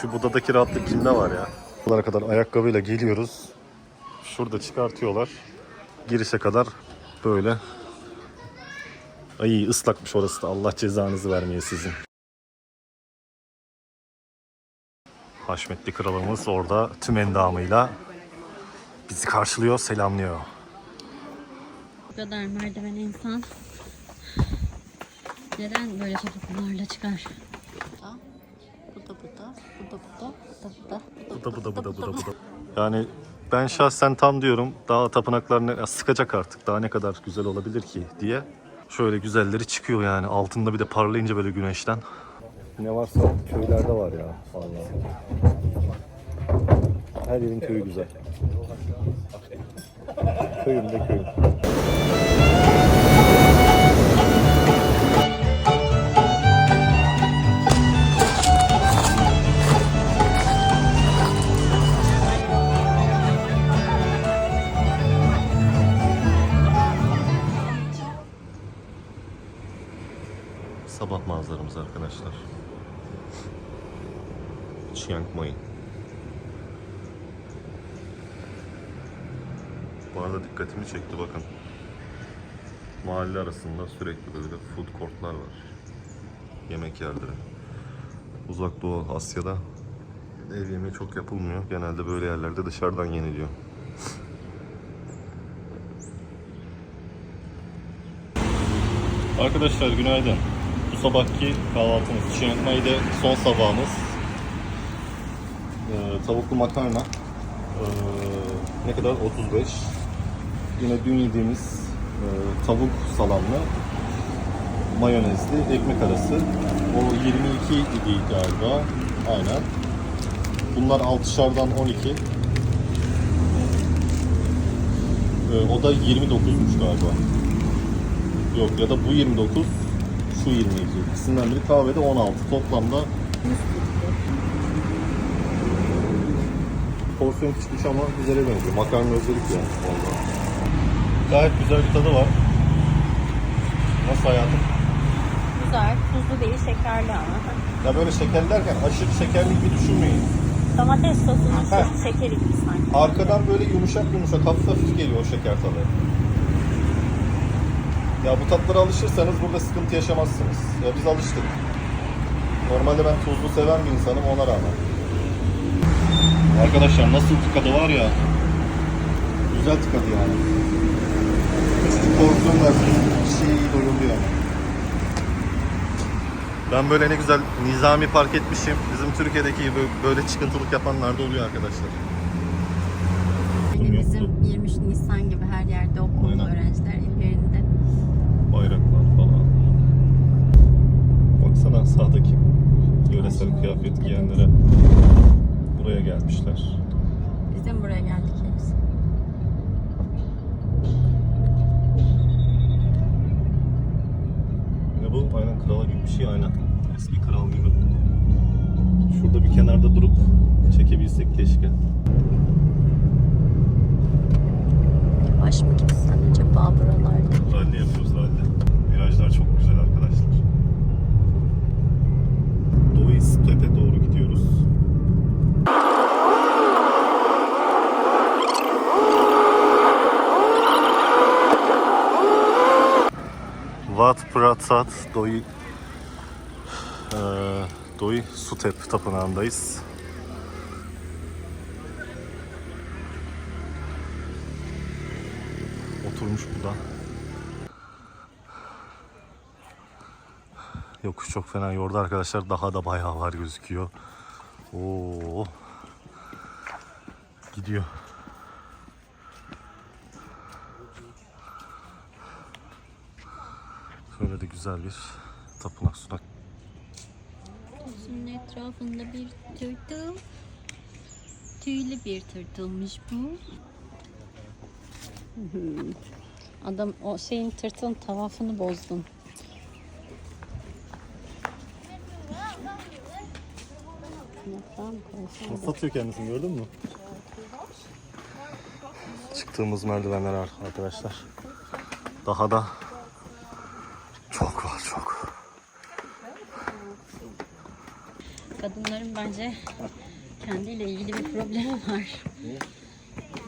Şu Buda'daki rahatlık kimde var ya? Buralara kadar ayakkabıyla geliyoruz. Şurada çıkartıyorlar. Girişe kadar böyle. Ay ıslakmış orası da. Allah cezanızı vermeye sizin. Haşmetli kralımız orada tüm endamıyla bizi karşılıyor, selamlıyor. Bu kadar merdiven insan neden böyle topuklarla çıkar? Bu da bu da, bu da bu da, bu da bu da, Bu da bu da bu da bu da bu da. Yani ben şahsen tam diyorum daha tapınaklar ne, ya sıkacak artık daha ne kadar güzel olabilir ki diye. Şöyle güzelleri çıkıyor yani altında bir de parlayınca böyle güneşten. Ne varsa köylerde var ya vallahi. Her yerin köyü güzel. Köyümde köyüm. Yemek yerleri. Uzak Doğu Asya'da ev yemeği çok yapılmıyor. Genelde böyle yerlerde dışarıdan yeniliyor. Arkadaşlar günaydın. Bu sabahki kahvaltımız Chiang Mai'de son sabahımız. Ee, tavuklu makarna. Ee, ne kadar? 35. Yine dün yediğimiz e, tavuk salamlı mayonezli ekmek arası. O 22 idi galiba. Aynen. Bunlar 6'şardan 12. Ee, o da 29'muş galiba. Yok ya da bu 29, şu 22. İkisinden biri kahvede 16. Toplamda porsiyon küçükmüş ama güzele benziyor. Makarna özellikle yani. Vallahi. Gayet güzel bir tadı var. Nasıl hayatım? Güzel, tuzlu değil, şekerli ama. Ya böyle şekerli derken aşırı şekerli gibi düşünmeyin. Domates sosunun Heh. şu şekeri gibi sanki. Arkadan böyle yumuşak yumuşak hafif hafif geliyor o şeker tadı. Ya bu tatlara alışırsanız burada sıkıntı yaşamazsınız. Ya biz alıştık. Normalde ben tuzlu seven bir insanım ona rağmen. Arkadaşlar nasıl tıkadı var ya. Güzel tıkadı yani. Porsiyon versin. Kişiye iyi doyuluyor. Ben böyle ne güzel nizami park etmişim. Bizim Türkiye'deki gibi böyle çıkıntılık yapanlar da oluyor arkadaşlar. Bizim 23 Nisan gibi her yerde okulda Aynen. öğrenciler bayraklar falan. Baksana sağdaki yöresel kıyafet giyenlere buraya gelmişler. Biz de mi buraya geldik bu? Aynen krala gibi bir şey aynen. Eski kral gibi. Şurada bir kenarda durup çekebilsek keşke. Baş mı gitsen acaba buralarda? Rally yapıyoruz rally. Virajlar çok güzel arkadaşlar. Doğu İstep'e doğru gidiyoruz. Wat Pratat Doi eee Doi Sutep Tapınağı'ndayız. Oturmuş bu da. Yokuş çok fena yordu arkadaşlar. Daha da bayağı var gözüküyor. Oo. Gidiyor. Şöyle de güzel bir tapınak sunak. Gözünün etrafında bir tırtıl. Tüylü bir tırtılmış bu. Adam o şeyin tırtılın tavafını bozdun. Nasıl atıyor kendisini gördün mü? Çıktığımız merdivenler ar- arkadaşlar. Daha da Kadınların bence kendiyle ilgili bir problemi var.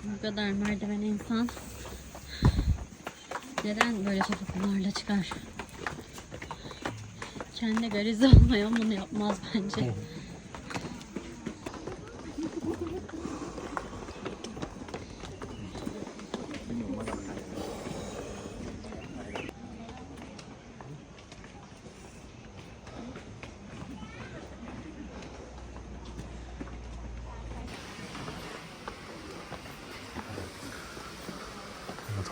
Bu kadar merdiven insan neden böyle topuklularla çıkar? Kendi garizi olmayan bunu yapmaz bence.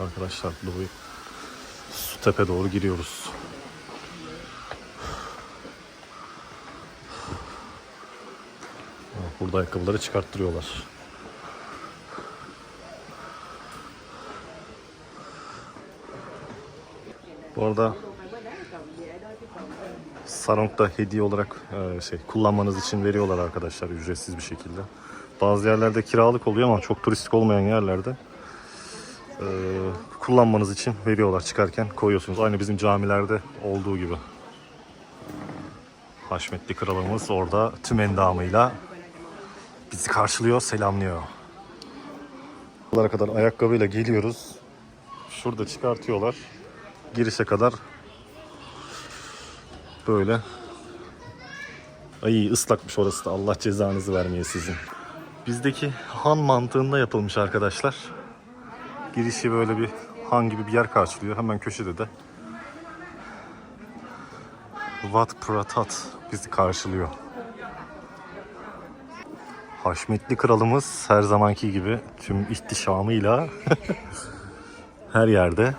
Arkadaşlar Doğu su tepe doğru giriyoruz. Burada ayakkabıları çıkarttırıyorlar. Bu arada Sarong'da hediye olarak e, şey kullanmanız için veriyorlar arkadaşlar ücretsiz bir şekilde. Bazı yerlerde kiralık oluyor ama çok turistik olmayan yerlerde e, kullanmanız için veriyorlar çıkarken koyuyorsunuz. Aynı bizim camilerde olduğu gibi. Haşmetli kralımız orada tüm endamıyla bizi karşılıyor, selamlıyor. Buralara kadar ayakkabıyla geliyoruz. Şurada çıkartıyorlar. Girişe kadar böyle. Ay ıslakmış orası da. Allah cezanızı vermeye sizin. Bizdeki han mantığında yapılmış arkadaşlar. Girişi böyle bir han gibi bir yer karşılıyor. Hemen köşede de Wat Pratat bizi karşılıyor. Haşmetli kralımız her zamanki gibi tüm ihtişamıyla her yerde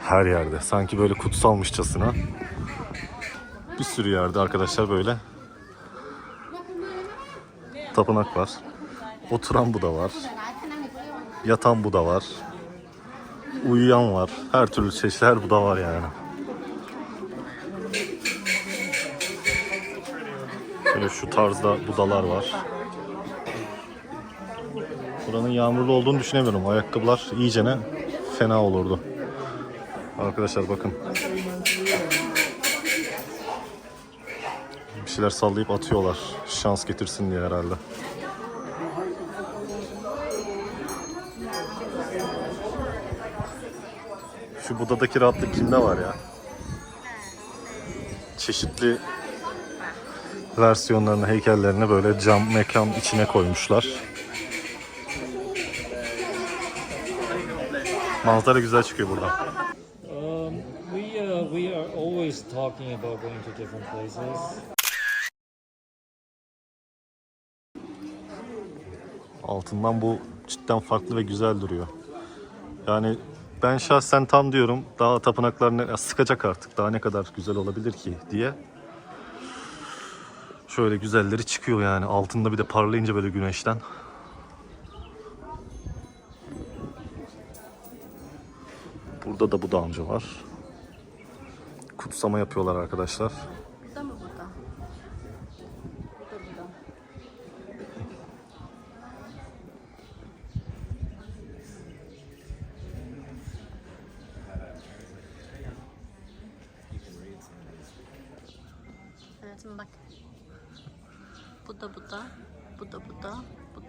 her yerde sanki böyle kutsalmışçasına bir sürü yerde arkadaşlar böyle tapınak var. Oturan bu da var. Yatan bu da var. Uyuyan var. Her türlü çeşitler bu da var yani. Böyle şu tarzda budalar var. Buranın yağmurlu olduğunu düşünemiyorum. Ayakkabılar iyicene fena olurdu. Arkadaşlar bakın. Bir şeyler sallayıp atıyorlar. Şans getirsin diye herhalde. Şu Buda'daki rahatlık kimde var ya? Çeşitli versiyonlarını, heykellerini böyle cam mekan içine koymuşlar. Manzara güzel çıkıyor buradan. Um, we uh, we are always talking about going to different places. Altından bu cidden farklı ve güzel duruyor. Yani ben şahsen tam diyorum daha tapınaklar ne, ya sıkacak artık daha ne kadar güzel olabilir ki diye. Şöyle güzelleri çıkıyor yani altında bir de parlayınca böyle güneşten. Burada da bu da amca var. Kutsama yapıyorlar arkadaşlar.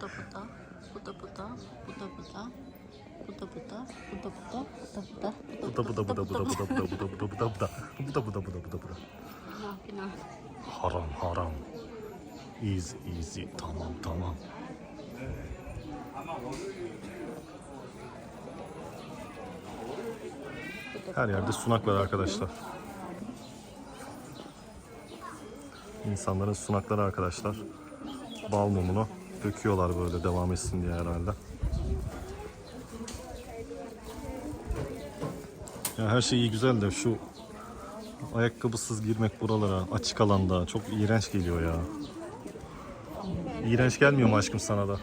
Bu da bu da bu da bu da bu da bu da bu da bu da bu da bu da bu da bu da Günah günah. Haram haram. Easy easy tamam tamam. Her yerde sunak var arkadaşlar. İnsanların sunakları arkadaşlar. Bal mumunu döküyorlar böyle devam etsin diye herhalde. Ya her şey iyi güzel de şu ayakkabısız girmek buralara açık alanda çok iğrenç geliyor ya. İğrenç gelmiyor mu aşkım sana da?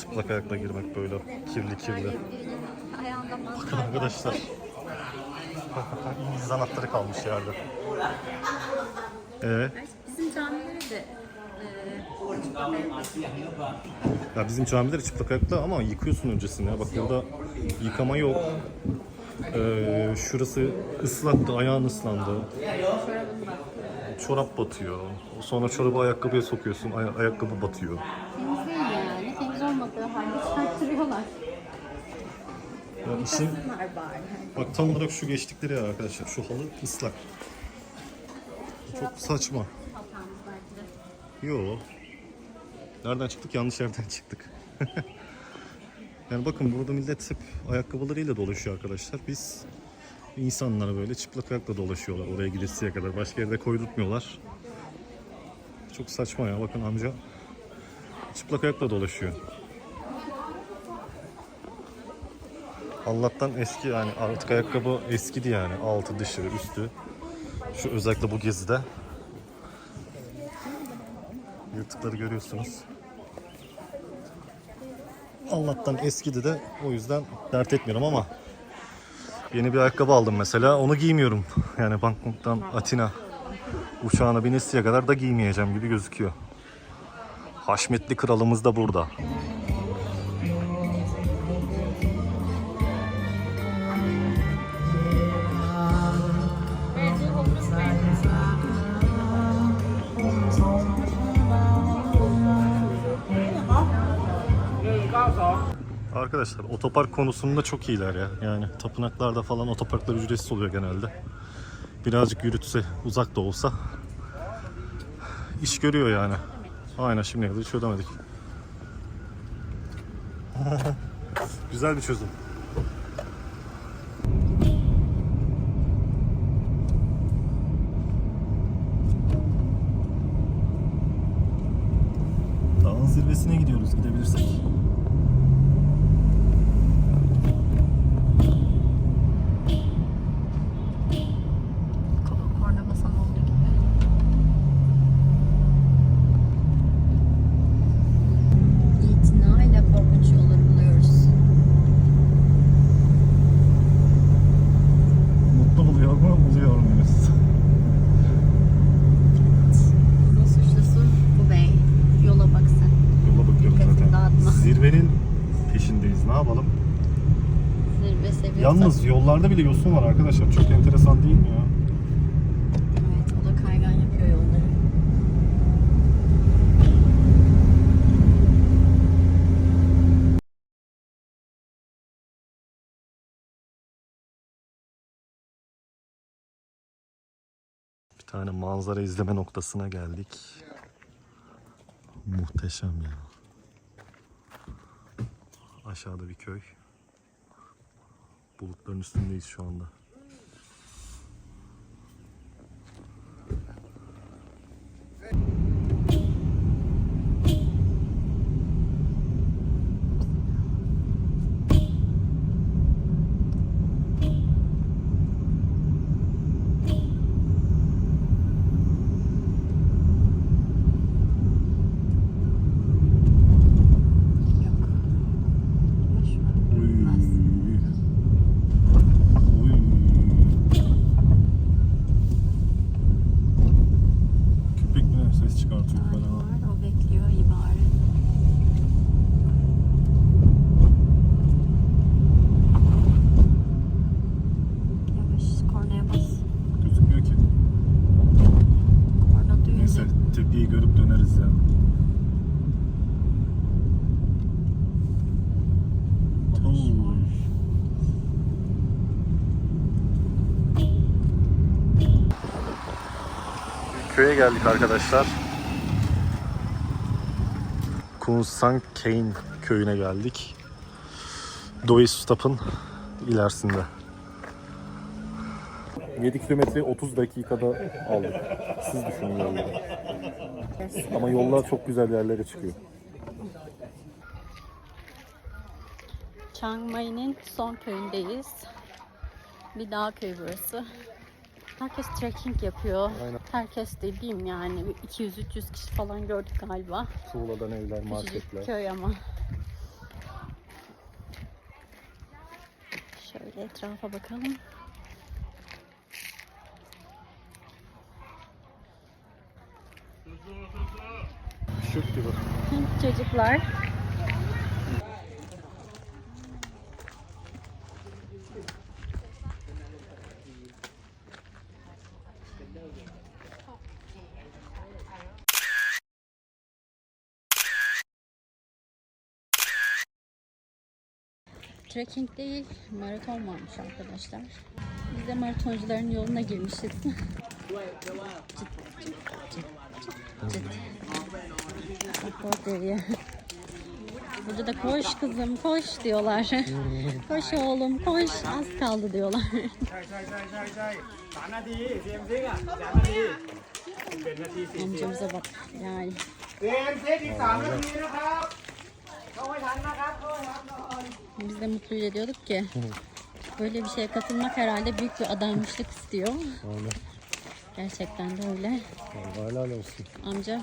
Çıplak ayakla girmek böyle kirli kirli. Bakın arkadaşlar. İngiliz anahtarı kalmış yerde. Ee, Bizim camilere de ya bizim camiler çıplak ayakta ama yıkıyorsun öncesinde. Bak burada yıkama yok. Ee, şurası ıslaktı, ayağın ıslandı. çorap batıyor. Sonra çorabı ayakkabıya sokuyorsun, ay- ayakkabı batıyor. Temiz değil yani. Temiz olmadığı halde çıkarttırıyorlar. Ya işin, bari. bak tam olarak şu geçtikleri yer arkadaşlar. Şu halı ıslak. Çok saçma. Yo. Nereden çıktık? Yanlış yerden çıktık. yani bakın burada millet hep ayakkabılarıyla dolaşıyor arkadaşlar. Biz insanlar böyle çıplak ayakla dolaşıyorlar oraya gidesiye kadar. Başka yerde koydurtmuyorlar. Çok saçma ya. Bakın amca çıplak ayakla dolaşıyor. Allah'tan eski yani artık ayakkabı eskidi yani. Altı, dışı, üstü. Şu özellikle bu gezide. Yırtıkları görüyorsunuz. Allah'tan eskidi de o yüzden dert etmiyorum ama yeni bir ayakkabı aldım mesela onu giymiyorum. Yani Bangkok'tan Atina uçağına binesiye kadar da giymeyeceğim gibi gözüküyor. Haşmetli kralımız da burada. Arkadaşlar otopark konusunda çok iyiler ya. Yani tapınaklarda falan otoparklar ücretsiz oluyor genelde. Birazcık yürütse uzak da olsa iş görüyor yani. Aynen şimdiye kadar hiç ödemedik. Güzel bir çözüm. Dağın zirvesine gidiyoruz gidebilirsek. Korna basan olduğu gibi. İtinayla korkunç yolları buluyoruz. Mutlu buluyor mu? Buluyor muyuz? Bunun suçlusu bu bey. Yola bak sen. Yola bakıyorum Dikkatini zaten. dağıtma. Zirvenin peşindeyiz. Ne yapalım? Zirve seviyorsan. Yalnız yollarda bile yosun var arkadaşlar. Çok enteresan değil mi ya? Evet o da kaygan yapıyor yolları. Bir tane manzara izleme noktasına geldik. Muhteşem ya. Aşağıda bir köy. Bulutların üstündeyiz şu anda. Yok. Ama şu an Uy. görünmez. Uy. Köpek mi ses çıkartıyor Saat falan. var o bekliyor iyi bari. Yavaş kornaya bas. Gözükmüyor ki. Korna Neyse duyunca tepeyi görüp döneriz ya. Oo. Köye geldik arkadaşlar. Kunsan Kein köyüne geldik. Doi Stap'ın ilerisinde. 7 kilometre 30 dakikada aldık. Siz düşünün yolları. Ama yollar çok güzel yerlere çıkıyor. Chiang Mai'nin son köyündeyiz. Bir dağ köyü burası. Herkes trekking yapıyor. Aynen. Herkes dediğim yani bir 200-300 kişi falan gördük galiba. Tuğladan evler, Küçücük marketler. köy ama. Şöyle etrafa bakalım. Gibi. Çocuklar. trekking değil, maraton varmış arkadaşlar. Biz de maratoncuların yoluna girmişiz. Burada da koş kızım koş diyorlar. koş oğlum koş az kaldı diyorlar. Amcamıza bak yani. Biz de mutluyla diyorduk ki böyle bir şeye katılmak herhalde büyük bir adanmışlık istiyor. Aynen. Gerçekten de öyle. Helal olsun. Amca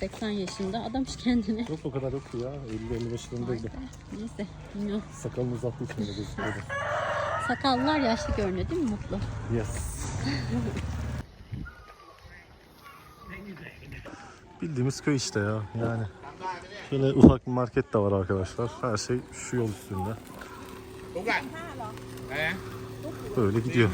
70-80 yaşında adamış kendini. Yok o kadar yok ya. 50-55 yılındaydı. Neyse bilmiyorum. Sakalını uzattığı için öyle gözüküyordu. Sakallılar yaşlı görünüyor değil mi Mutlu? Yes. Bildiğimiz köy işte ya yani. Şöyle ufak bir market de var arkadaşlar. Her şey şu yol üstünde. Böyle gidiyor.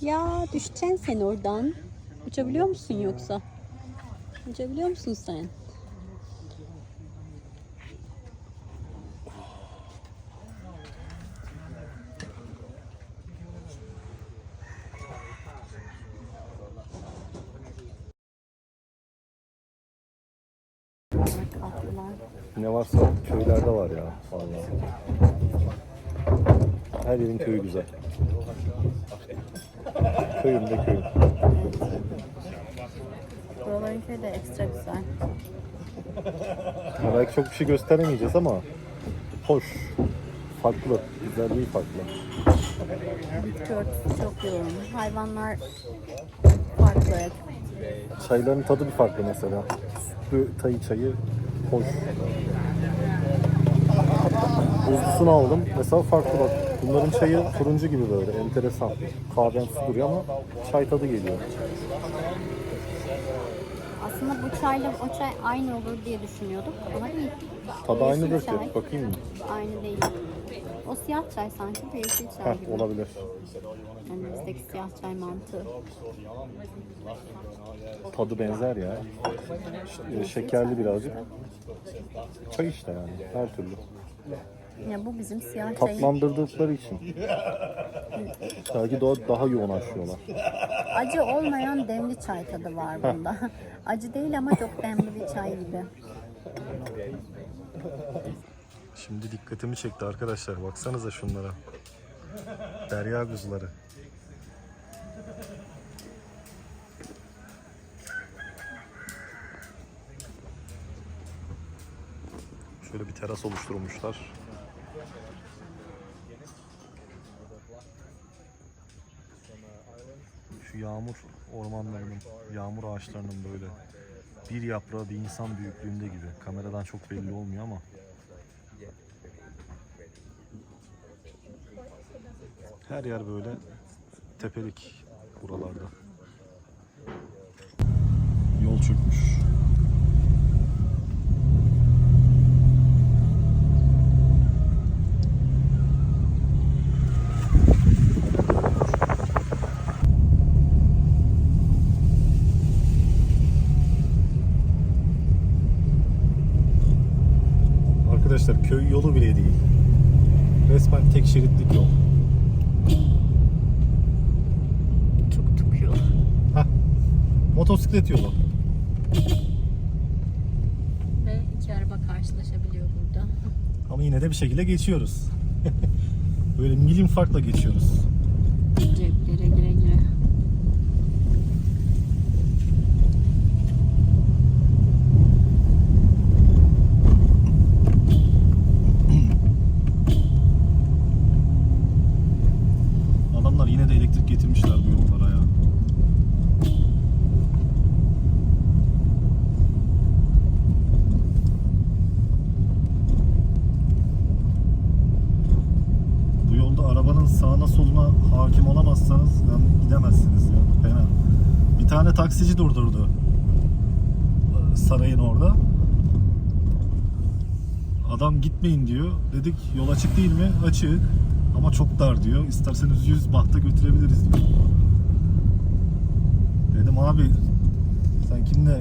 Ya düşeceksin sen oradan. Uçabiliyor musun yoksa? Uçabiliyor musun sen? Kalktılar. Ne varsa köylerde var ya vallahi. Her yerin köyü güzel. Köyümde köyüm. Buraların köyü de ekstra güzel. Ya belki çok bir şey gösteremeyeceğiz ama hoş, farklı, güzelliği farklı. Bitki örtüsü çok yoğun. Hayvanlar farklı. Çayların tadı bir farklı mesela. Sütlü tayı çayı hoş. Buzlusunu aldım. Mesela farklı bak. Bunların çayı turuncu gibi böyle enteresan. Kahvemsi duruyor ama çay tadı geliyor. Aslında bu çayla o çay aynı olur diye düşünüyorduk ama değil. Tadı Yeşil aynıdır ki. çay Bakayım mı? Aynı değil. O siyah çay sanki bu yeşil çay Heh, gibi. olabilir. Yani bizdeki siyah çay mantığı. Tadı benzer ya. Ş- e, Şekerli birazcık. Çay işte yani her türlü. Ya bu bizim siyah çayın Tatlandırdıkları için. Belki daha, daha yoğunlaşıyorlar. acı olmayan demli çay tadı var bunda. acı değil ama çok demli bir çay gibi. Şimdi dikkatimi çekti arkadaşlar. Baksanıza şunlara. Derya kuzuları. Şöyle bir teras oluşturmuşlar. Şu yağmur ormanlarının, yağmur ağaçlarının böyle bir yaprağı bir insan büyüklüğünde gibi. Kameradan çok belli olmuyor ama Her yer böyle tepelik buralarda. Yol çökmüş. Arkadaşlar köy yolu bile değil. Resmen tek şeritlik yol. Tuk tuk yol. Motosiklet yolu. Ve iki araba karşılaşabiliyor burada. Ama yine de bir şekilde geçiyoruz. Böyle milim farkla geçiyoruz. Sağına soluna hakim olamazsanız yani gidemezsiniz ya. Fena. Bir tane taksici durdurdu. Sarayın orada. Adam gitmeyin diyor. Dedik yol açık değil mi? Açık. Ama çok dar diyor. İsterseniz 100 bahta götürebiliriz diyor. Dedim abi sen kimle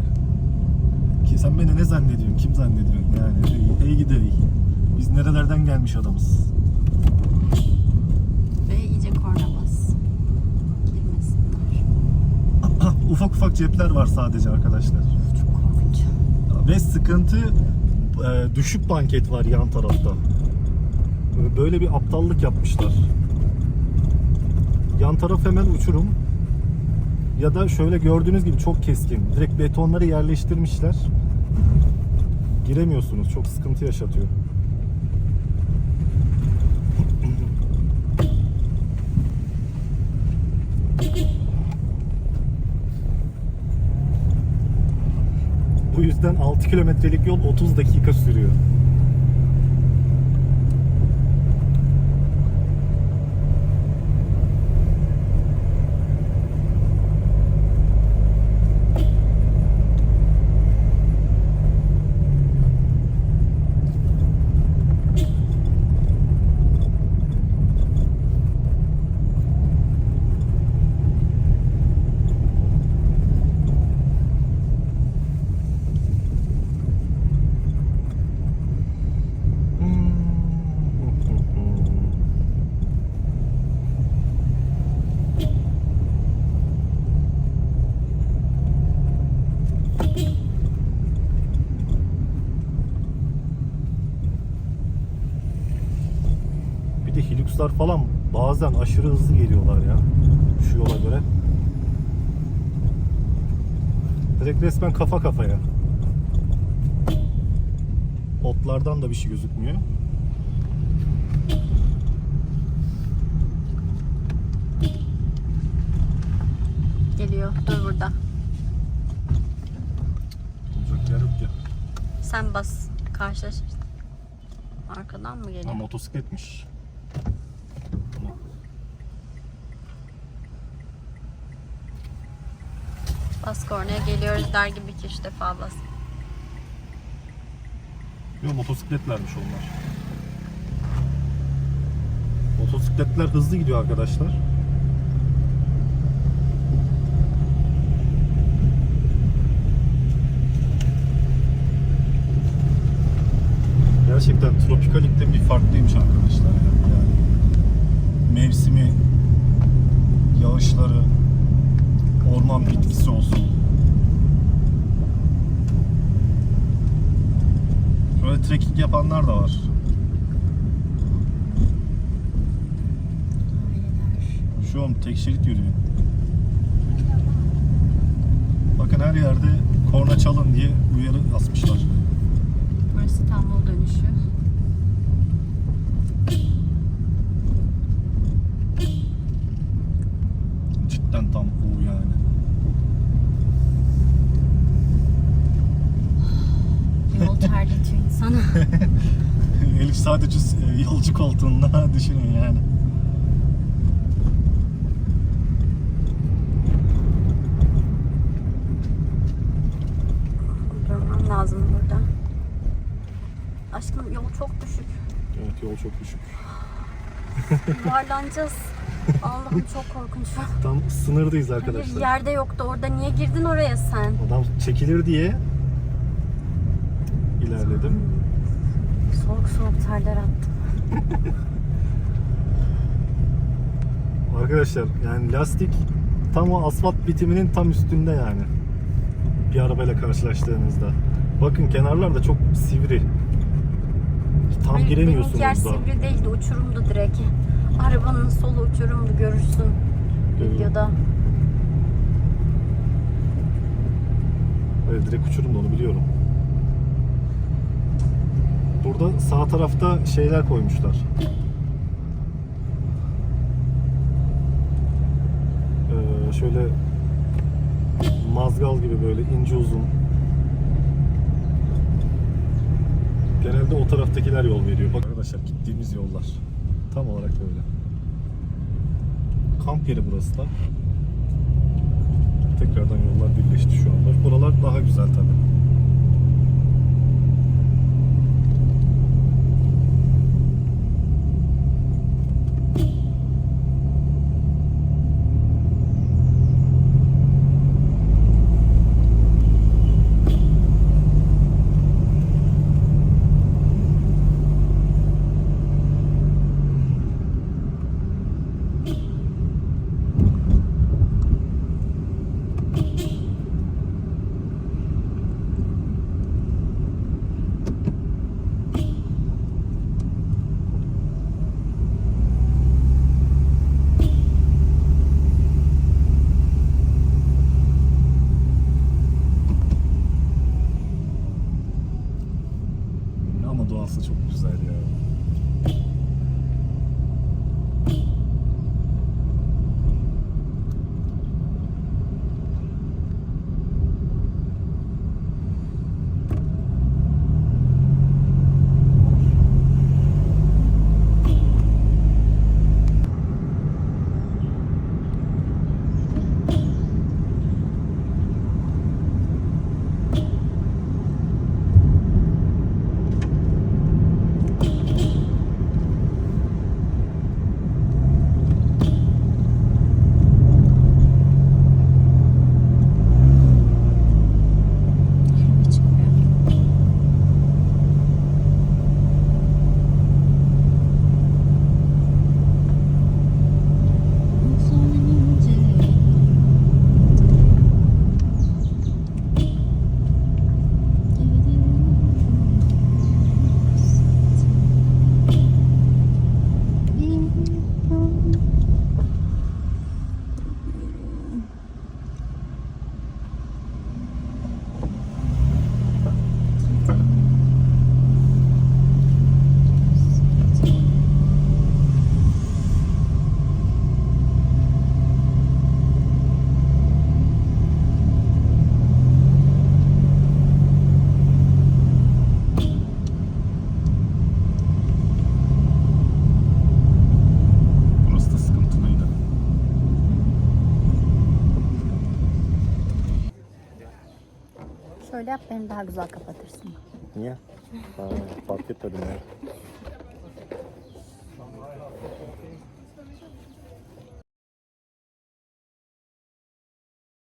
ki sen beni ne zannediyorsun? Kim zannediyorsun? Yani gidi hey. Biz nerelerden gelmiş adamız. Ve iyice korna bas. Girmesinler. Ufak ufak cepler var sadece arkadaşlar. Çok korkunç. Ve sıkıntı e, düşük banket var yan tarafta. Böyle bir aptallık yapmışlar. Yan taraf hemen uçurum. Ya da şöyle gördüğünüz gibi çok keskin. Direkt betonları yerleştirmişler. Giremiyorsunuz. Çok sıkıntı yaşatıyor. Bu yüzden 6 kilometrelik yol 30 dakika sürüyor. Hilux'lar falan bazen aşırı hızlı geliyorlar ya. Şu yola göre. Direkt resmen kafa kafaya. Otlardan da bir şey gözükmüyor. Geliyor. Dur burada. Olacak yer yok ya. Sen bas. Karşılaşırsın. Arkadan mı Ha, geliyor? motosikletmiş. Bas geliyoruz der gibi iki üç defa. Yok motosikletlermiş onlar. Motosikletler hızlı gidiyor arkadaşlar. Gerçekten tropikalikte bir farklıymış arkadaşlar. ya. Yani mevsimi, yağışları, orman bitkisi olsun. Böyle trekking yapanlar da var. Şu an tek şerit yürüyor. Bakın her yerde korna çalın diye uyarı asmışlar. Burası İstanbul dönüşü. Cidden tam bu yani. Yol terletiyor insanı. Elif sadece e, yolcu koltuğunda düşünün yani. Durmam lazım burada. Aşkım yol çok düşük. Evet yol çok düşük. Yuvarlanacağız. Allah'ım çok korkunç. Tam sınırdayız Hayır, arkadaşlar. yerde yoktu orada. Niye girdin oraya sen? Adam çekilir diye ilerledim. Soğuk soğuk terler attım. Arkadaşlar yani lastik tam o asfalt bitiminin tam üstünde yani. Bir arabayla karşılaştığınızda. Bakın kenarlar da çok sivri. Tam Hayır, giremiyorsunuz da. sivri değildi. Uçurumdu direkt. Arabanın solu uçurumdu görürsün videoda. Evet direkt uçurum da onu biliyorum. Burada sağ tarafta şeyler koymuşlar. Ee, şöyle mazgal gibi böyle ince uzun. Genelde o taraftakiler yol veriyor. Bak arkadaşlar gittiğimiz yollar. Tam olarak böyle. kamp yeri burası da. Tekrardan yollar birleşti şu anda. Buralar daha güzel tabii. Şöyle yap beni daha güzel kapatırsın.